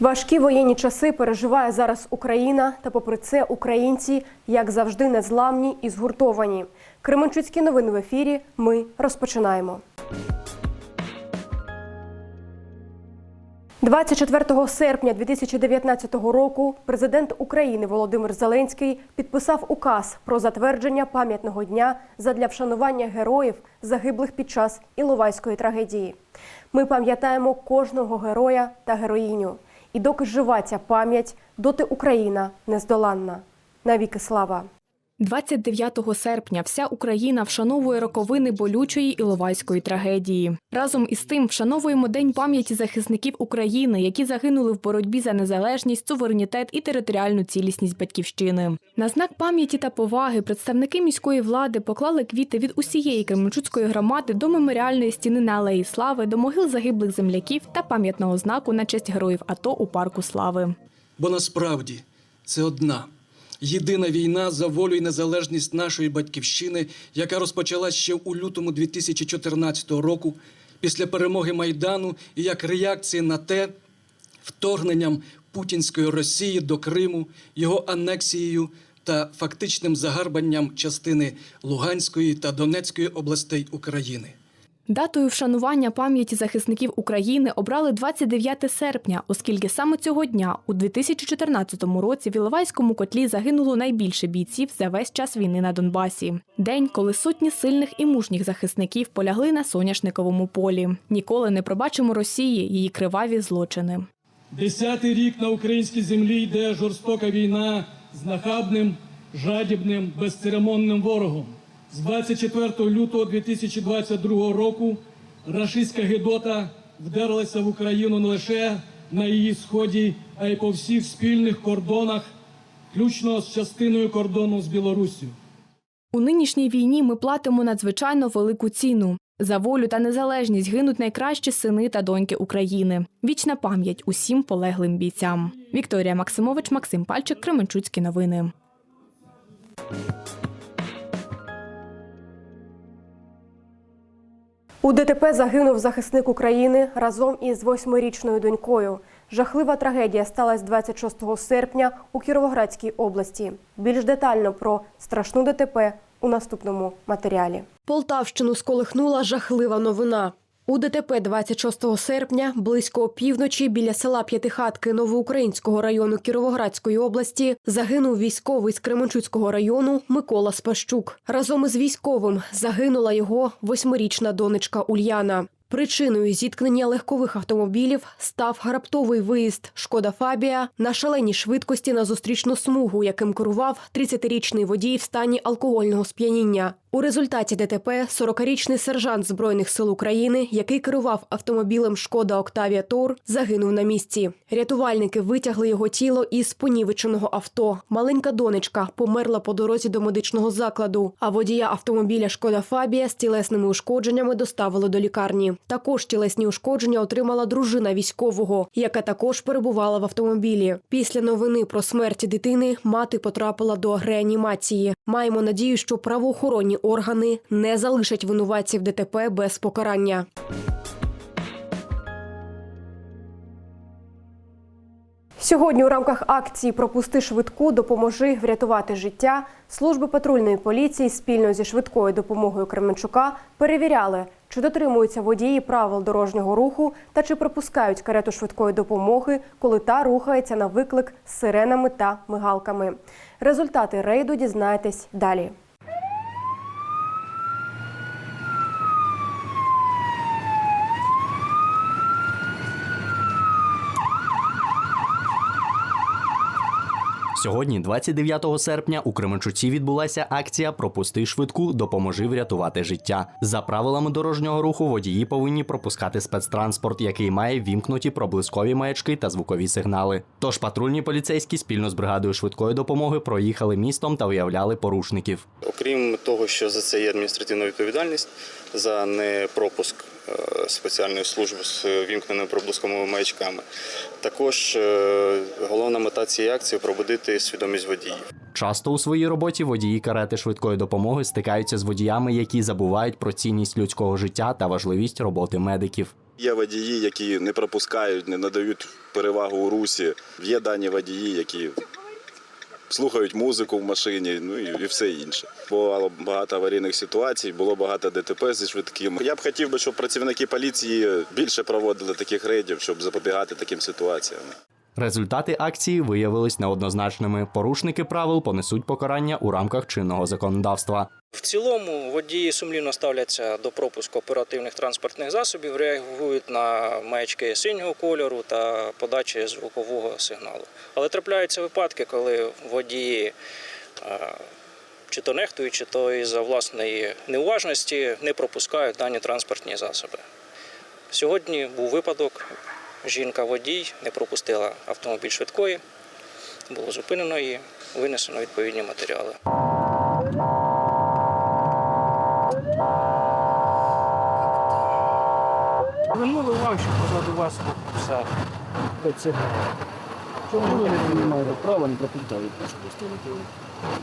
Важкі воєнні часи переживає зараз Україна, та попри це українці, як завжди, незламні і згуртовані. Кременчуцькі новини в ефірі. Ми розпочинаємо. 24 серпня 2019 року президент України Володимир Зеленський підписав указ про затвердження пам'ятного дня задля вшанування героїв, загиблих під час Іловайської трагедії. Ми пам'ятаємо кожного героя та героїню. І доки жива ця пам'ять, доти Україна нездоланна. Навіки слава! 29 серпня вся Україна вшановує роковини болючої Іловайської трагедії. Разом із тим вшановуємо День пам'яті захисників України, які загинули в боротьбі за незалежність, суверенітет і територіальну цілісність батьківщини. На знак пам'яті та поваги представники міської влади поклали квіти від усієї Кременчуцької громади до меморіальної стіни на Алеї Слави, до могил загиблих земляків та пам'ятного знаку на честь героїв АТО у парку Слави. Бо насправді це одна єдина війна за волю і незалежність нашої батьківщини, яка розпочалась ще у лютому 2014 року після перемоги Майдану і як реакція на те вторгненням путінської Росії до Криму, його анексією та фактичним загарбанням частини Луганської та Донецької областей України. Датою вшанування пам'яті захисників України обрали 29 серпня, оскільки саме цього дня, у 2014 році, в Іловайському котлі загинуло найбільше бійців за весь час війни на Донбасі. День, коли сотні сильних і мужніх захисників полягли на соняшниковому полі. Ніколи не пробачимо Росії її криваві злочини. Десятий рік на українській землі йде жорстока війна з нахабним, жадібним, безцеремонним ворогом. З 24 лютого 2022 року рашистська Гедота вдерлася в Україну не лише на її сході, а й по всіх спільних кордонах, включно з частиною кордону з Білоруссю. У нинішній війні ми платимо надзвичайно велику ціну. За волю та незалежність гинуть найкращі сини та доньки України. Вічна пам'ять усім полеглим бійцям. Вікторія Максимович, Максим Пальчик, Кременчуцькі новини. У ДТП загинув захисник України разом із восьмирічною донькою. Жахлива трагедія сталася 26 серпня у Кіровоградській області. Більш детально про страшну ДТП у наступному матеріалі. Полтавщину сколихнула жахлива новина. У ДТП 26 серпня близько опівночі біля села П'ятихатки Новоукраїнського району Кіровоградської області загинув військовий з Кременчуцького району Микола Спащук. Разом із військовим загинула його восьмирічна донечка Ульяна. Причиною зіткнення легкових автомобілів став раптовий виїзд Шкода Фабія на шаленій швидкості на зустрічну смугу, яким керував 30-річний водій в стані алкогольного сп'яніння. У результаті ДТП 40-річний сержант збройних сил України, який керував автомобілем Шкода Октавія Тор, загинув на місці. Рятувальники витягли його тіло із понівеченого авто. Маленька донечка померла по дорозі до медичного закладу. А водія автомобіля Шкода Фабія з тілесними ушкодженнями доставили до лікарні. Також тілесні ушкодження отримала дружина військового, яка також перебувала в автомобілі. Після новини про смерть дитини мати потрапила до реанімації. Маємо надію, що правоохоронні органи не залишать винуватців ДТП без покарання. Сьогодні у рамках акції Пропусти швидку, допоможи врятувати життя. Служби патрульної поліції спільно зі швидкою допомогою Кременчука перевіряли, чи дотримуються водії правил дорожнього руху та чи пропускають карету швидкої допомоги, коли та рухається на виклик з сиренами та мигалками. Результати рейду дізнаєтесь далі. Сьогодні, 29 серпня, у Кременчуці відбулася акція Пропусти швидку, допоможи врятувати життя. За правилами дорожнього руху водії повинні пропускати спецтранспорт, який має вімкнуті проблискові маячки та звукові сигнали. Тож патрульні поліцейські спільно з бригадою швидкої допомоги проїхали містом та виявляли порушників. Окрім того, що за це є адміністративна відповідальність за непропуск спеціальної служби з вімкненими проблисковими маячками, також е, головна мета цієї акції пробудити свідомість водіїв. Часто у своїй роботі водії карети швидкої допомоги стикаються з водіями, які забувають про цінність людського життя та важливість роботи медиків. Є водії, які не пропускають, не надають перевагу у русі. Є дані водії, які слухають музику в машині, ну і, все інше. Було багато аварійних ситуацій, було багато ДТП зі швидким. Я б хотів би, щоб працівники поліції більше проводили таких рейдів, щоб запобігати таким ситуаціям. Результати акції виявились неоднозначними. Порушники правил понесуть покарання у рамках чинного законодавства. В цілому водії сумлінно ставляться до пропуску оперативних транспортних засобів, реагують на маячки синього кольору та подачі звукового сигналу. Але трапляються випадки, коли водії е, чи то нехтують, чи то із-за власної неуважності не пропускають дані транспортні засоби. Сьогодні був випадок, жінка-водій не пропустила автомобіль швидкої, було зупинено і винесено відповідні матеріали. Звернули увагу, що позаду вас все. Чому ви не маєте права не пропускаєте?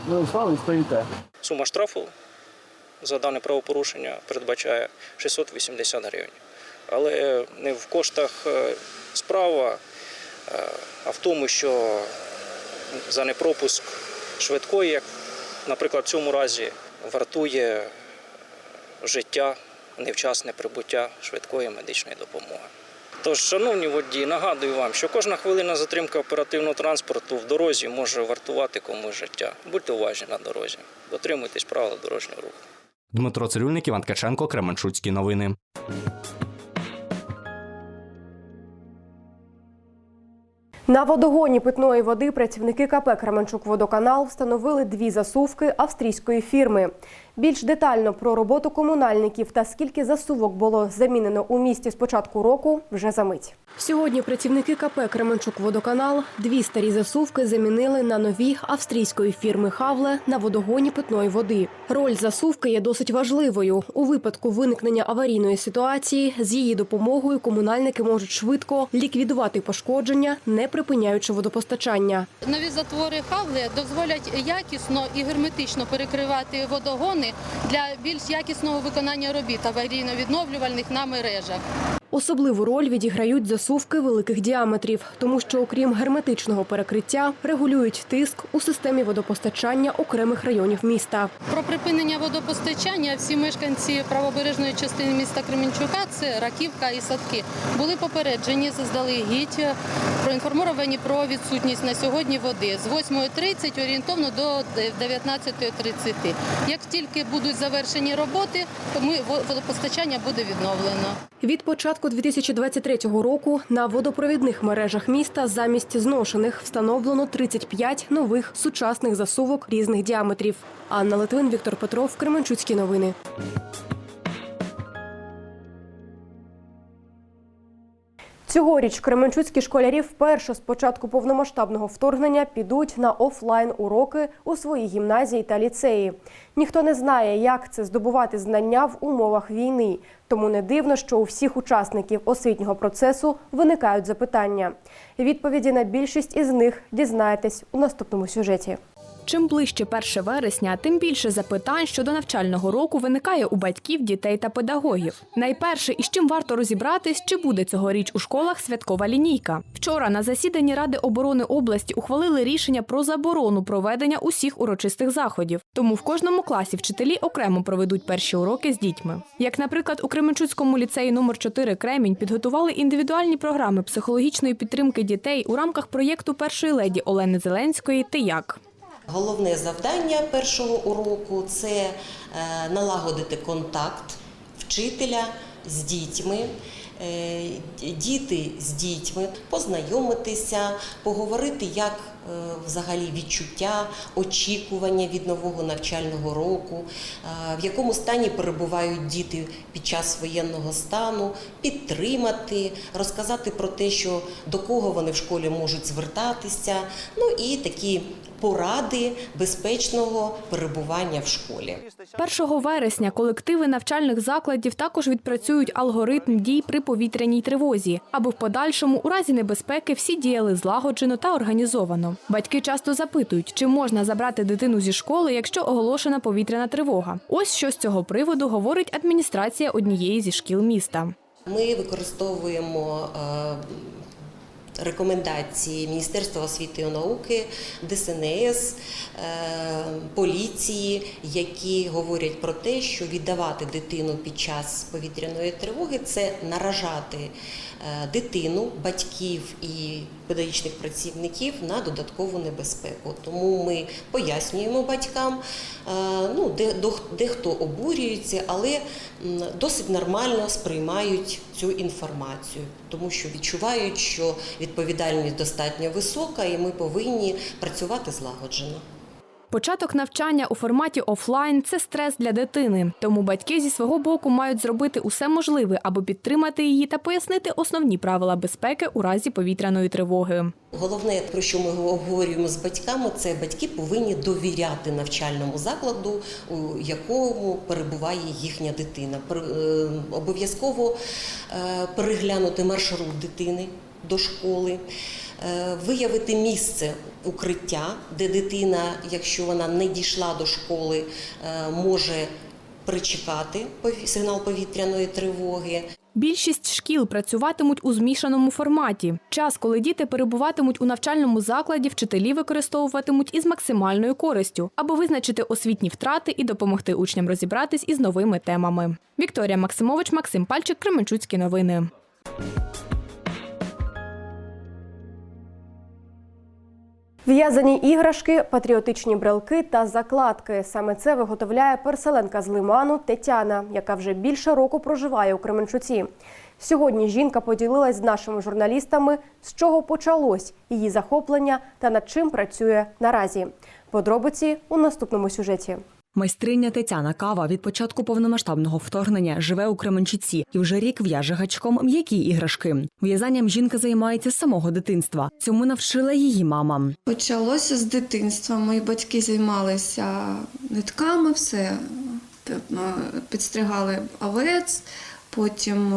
Ви встали і стоїте. Сума штрафу за дане правопорушення передбачає 680 гривень. Але не в коштах е, справа, е, а в тому, що за непропуск швидкої, як, наприклад, в цьому разі вартує життя, невчасне прибуття швидкої медичної допомоги. Тож, шановні водії, нагадую вам, що кожна хвилина затримки оперативного транспорту в дорозі може вартувати комусь життя. Будьте уважні на дорозі, дотримуйтесь правил дорожнього руху. Дмитро Цирюльник, Іван Ткаченко, Кременчуцькі новини. На водогоні питної води працівники КП Кременчук-Водоканал встановили дві засувки австрійської фірми. Більш детально про роботу комунальників та скільки засувок було замінено у місті з початку року вже за мить. Сьогодні працівники КП Кременчук-Водоканал дві старі засувки замінили на нові австрійської фірми Хавле на водогоні питної води. Роль засувки є досить важливою. У випадку виникнення аварійної ситуації з її допомогою комунальники можуть швидко ліквідувати пошкодження, не припиняючи водопостачання. Нові затвори хавли дозволять якісно і герметично перекривати водогони для більш якісного виконання робіт аварійно-відновлювальних на мережах. Особливу роль відіграють засувки великих діаметрів, тому що, окрім герметичного перекриття, регулюють тиск у системі водопостачання окремих районів міста. Про припинення водопостачання всі мешканці правобережної частини міста Кременчука, це Раківка і Садки, були попереджені заздалегідь, проінформовані про відсутність на сьогодні води з 8.30 орієнтовно до 19.30. Як тільки будуть завершені роботи, то ми водопостачання буде відновлено. Від початку 2023 року на водопровідних мережах міста замість зношених встановлено 35 нових сучасних засувок різних діаметрів. Анна Литвин, Віктор Петров, Кременчуцькі новини. Цьогоріч кременчуцькі школярі вперше з початку повномасштабного вторгнення підуть на офлайн уроки у свої гімназії та ліцеї. Ніхто не знає, як це здобувати знання в умовах війни. Тому не дивно, що у всіх учасників освітнього процесу виникають запитання. Відповіді на більшість із них дізнаєтесь у наступному сюжеті. Чим ближче 1 вересня, тим більше запитань щодо навчального року виникає у батьків, дітей та педагогів. Найперше, із чим варто розібратись, чи буде цьогоріч у школах святкова лінійка. Вчора на засіданні Ради оборони області ухвалили рішення про заборону проведення усіх урочистих заходів. Тому в кожному класі вчителі окремо проведуть перші уроки з дітьми. Як, наприклад, у Кременчуцькому ліцеї номер 4 Кремінь підготували індивідуальні програми психологічної підтримки дітей у рамках проєкту першої леді Олени Зеленської Ти як. Головне завдання першого уроку це е, налагодити контакт вчителя з дітьми. е, Діти з дітьми познайомитися, поговорити, як е, взагалі відчуття, очікування від нового навчального року, в якому стані перебувають діти під час воєнного стану, підтримати, розказати про те, що до кого вони в школі можуть звертатися. Ну і такі поради безпечного перебування в школі. 1 вересня колективи навчальних закладів також відпрацюють алгоритм дій при повітряній тривозі, аби в подальшому у разі небезпеки всі діяли злагоджено та організовано. Батьки часто запитують, чи можна забрати дитину зі школи, якщо оголошена повітряна тривога. Ось що з цього приводу говорить адміністрація однієї зі шкіл міста. Ми використовуємо е, рекомендації Міністерства освіти і науки, ДСНС, е, поліції, які говорять про те, що віддавати дитину під час повітряної тривоги це наражати е, дитину, батьків і педагогічних працівників на додаткову небезпеку. Тому ми пояснюємо батькам, е, ну, дехто обурюється, але досить нормально сприймають цю інформацію, тому що відчувають, що відповідальність достатньо висока, і ми повинні працювати злагоджено. Початок навчання у форматі офлайн це стрес для дитини. Тому батьки зі свого боку мають зробити усе можливе, аби підтримати її та пояснити основні правила безпеки у разі повітряної тривоги. Головне, про що ми обговорюємо з батьками, це батьки повинні довіряти навчальному закладу, у якому перебуває їхня дитина. Е, Обов'язково е, переглянути маршрут дитини до школи, е, виявити місце укриття, де дитина, якщо вона не дійшла до школи, е, може причекати сигнал повітряної тривоги. Більшість шкіл працюватимуть у змішаному форматі. Час, коли діти перебуватимуть у навчальному закладі, вчителі використовуватимуть із максимальною користю, аби визначити освітні втрати і допомогти учням розібратись із новими темами. Вікторія Максимович, Максим Пальчик, Кременчуцькі новини. В'язані іграшки, патріотичні брелки та закладки. Саме це виготовляє переселенка з Лиману Тетяна, яка вже більше року проживає у Кременчуці. Сьогодні жінка поділилась з нашими журналістами, з чого почалось її захоплення та над чим працює наразі. Подробиці у наступному сюжеті. Майстриня Тетяна Кава від початку повномасштабного вторгнення живе у Кременчуці і вже рік в'яже гачком м'які іграшки. В'язанням жінка займається з самого дитинства. Цьому навчила її мама. Почалося з дитинства. Мої батьки займалися нитками, все підстригали овець, потім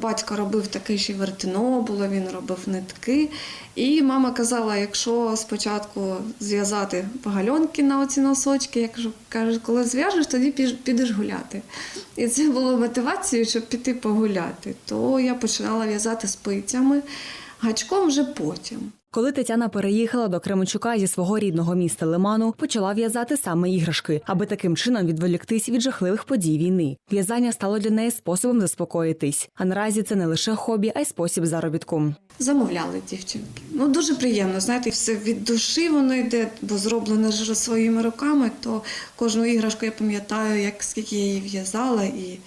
батько робив таке, ще вертино було, він робив нитки. І мама казала, якщо спочатку зв'язати погальонки на оці носочки, я кажу, каже, коли зв'яжеш, тоді підеш гуляти. І це було мотивацією, щоб піти погуляти. То я починала в'язати спицями, гачком вже потім. Коли Тетяна переїхала до Кременчука зі свого рідного міста Лиману, почала в'язати саме іграшки, аби таким чином відволіктись від жахливих подій війни. В'язання стало для неї способом заспокоїтись. А наразі це не лише хобі, а й спосіб заробітку. Замовляли дівчинки. Ну дуже приємно. Знаєте, все від душі воно йде, бо зроблено ж своїми руками. То кожну іграшку я пам'ятаю, як скільки я її в'язала, і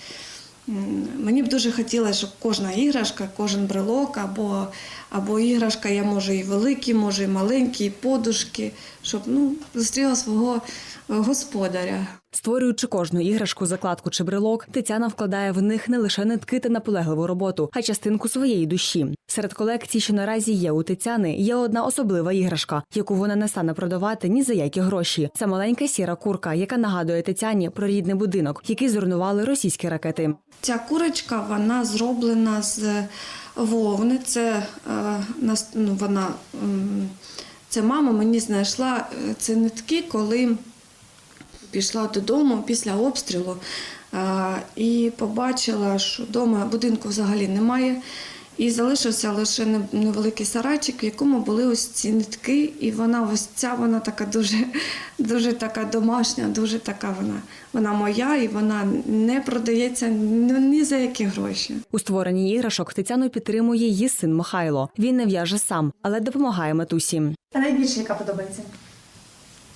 мені б дуже хотілося, щоб кожна іграшка, кожен брелок або, або іграшка, я може і великі, може і маленькі, і подушки, щоб ну зустріла свого е, господаря. Створюючи кожну іграшку, закладку чи брелок, Тетяна вкладає в них не лише нитки та наполегливу роботу, а й частинку своєї душі. Серед колекцій, що наразі є у Тетяни, є одна особлива іграшка, яку вона не стане продавати ні за які гроші. Це маленька сіра курка, яка нагадує Тетяні про рідний будинок, який зруйнували російські ракети. Ця курочка вона зроблена з вовни. Це е, ну, вона це мама мені знайшла е, ці нитки, коли пішла додому після обстрілу е, і побачила, що вдома будинку взагалі немає. І залишився лише невеликий сарайчик, в якому були ось ці нитки, і вона ось ця вона така дуже, дуже така домашня, дуже така вона. Вона моя і вона не продається ні, ні за які гроші. У створенні іграшок Тетяну підтримує її син Михайло. Він не в'яже сам, але допомагає матусі. А найбільше яка подобається?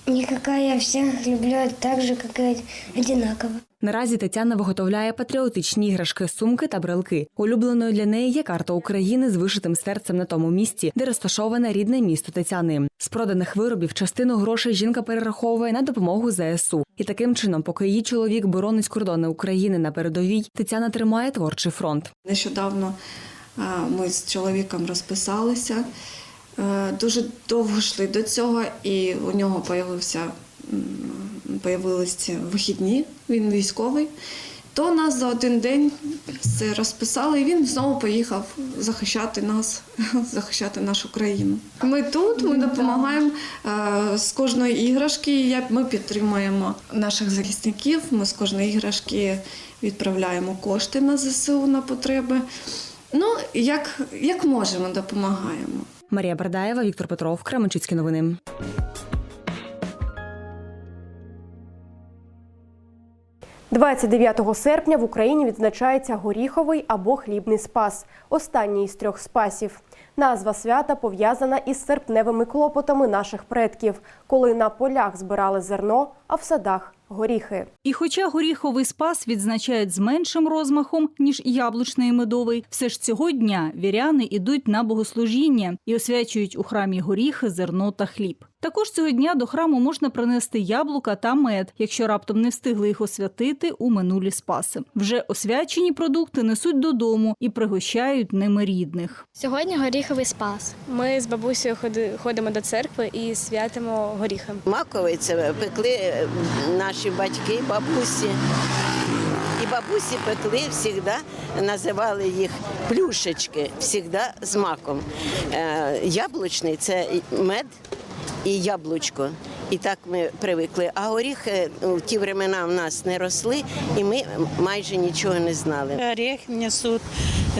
Никакая, я всех люблю так же, как и одинаково. Наразі Тетяна виготовляє патріотичні іграшки, сумки та брелки. Улюбленою для неї є карта України з вишитим серцем на тому місці, де розташоване рідне місто Тетяни. З проданих виробів частину грошей жінка перераховує на допомогу ЗСУ. І таким чином, поки її чоловік боронить кордони України на передовій, Тетяна тримає творчий фронт. Нещодавно ми з чоловіком розписалися. Е, дуже довго йшли до цього, і у нього появився, м, появились вихідні, він військовий. То нас за один день все розписали, і він знову поїхав захищати нас, захищати нашу країну. Ми тут, ми допомагаємо е, з кожної іграшки. Ми підтримуємо наших захисників. Ми з кожної іграшки відправляємо кошти на ЗСУ на потреби. Ну, як, як можемо, допомагаємо. Марія Бардаєва, Віктор Петров, Кременчуцькі новини. – 29 серпня в Україні відзначається горіховий або хлібний спас – останній із трьох спасів. Назва свята пов'язана із серпневими клопотами наших предків, коли на полях збирали зерно, а в садах – горіхи. І хоча горіховий спас відзначають з меншим розмахом, ніж яблучний і медовий, все ж цього дня віряни ідуть на богослужіння і освячують у храмі горіхи, зерно та хліб. Також цього дня до храму можна принести яблука та мед, якщо раптом не встигли їх освятити у минулі спаси. Вже освячені продукти несуть додому і пригощають ними рідних. Сьогодні горіховий спас. Ми з бабусею ходи- ходимо до церкви і святимо горіхи. Маковий це пекли е, наші батьки, бабусі. І бабусі пекли завжди, називали їх плюшечки, завжди з маком. Е, Яблучний це мед і яблучко. І так ми привикли. А горіхи в ті времена в нас не росли, і ми майже нічого не знали. Орех несут,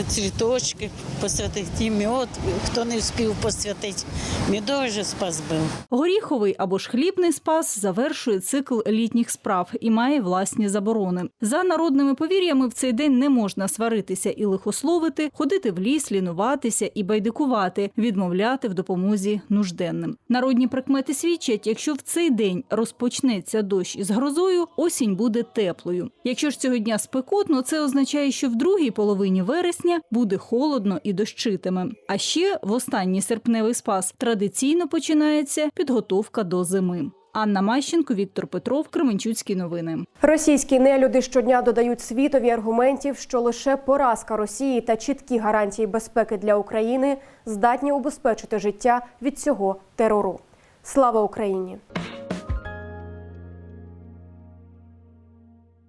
цветочки, посвятити мед. Хто не встиг посвятити, медовий же спас був. Горіховий або ж хлібний спас завершує цикл літніх справ і має власні заборони. За народними повір'ями в цей день не можна сваритися і лихословити, ходити в ліс, лінуватися і байдикувати, відмовляти в допомозі нужденним. Народні прикмети свідчать, якщо в цей день розпочнеться дощ із грозою, осінь буде теплою. Якщо ж цього дня спекотно, це означає, що в другій половині вересня буде холодно і дощитиме. А ще в останній серпневий спас традиційно починається підготовка до зими. Анна Мащенко, Віктор Петров, Кременчуцькі новини. Російські нелюди щодня додають світові аргументів, що лише поразка Росії та чіткі гарантії безпеки для України здатні убезпечити життя від цього терору. Слава Україні!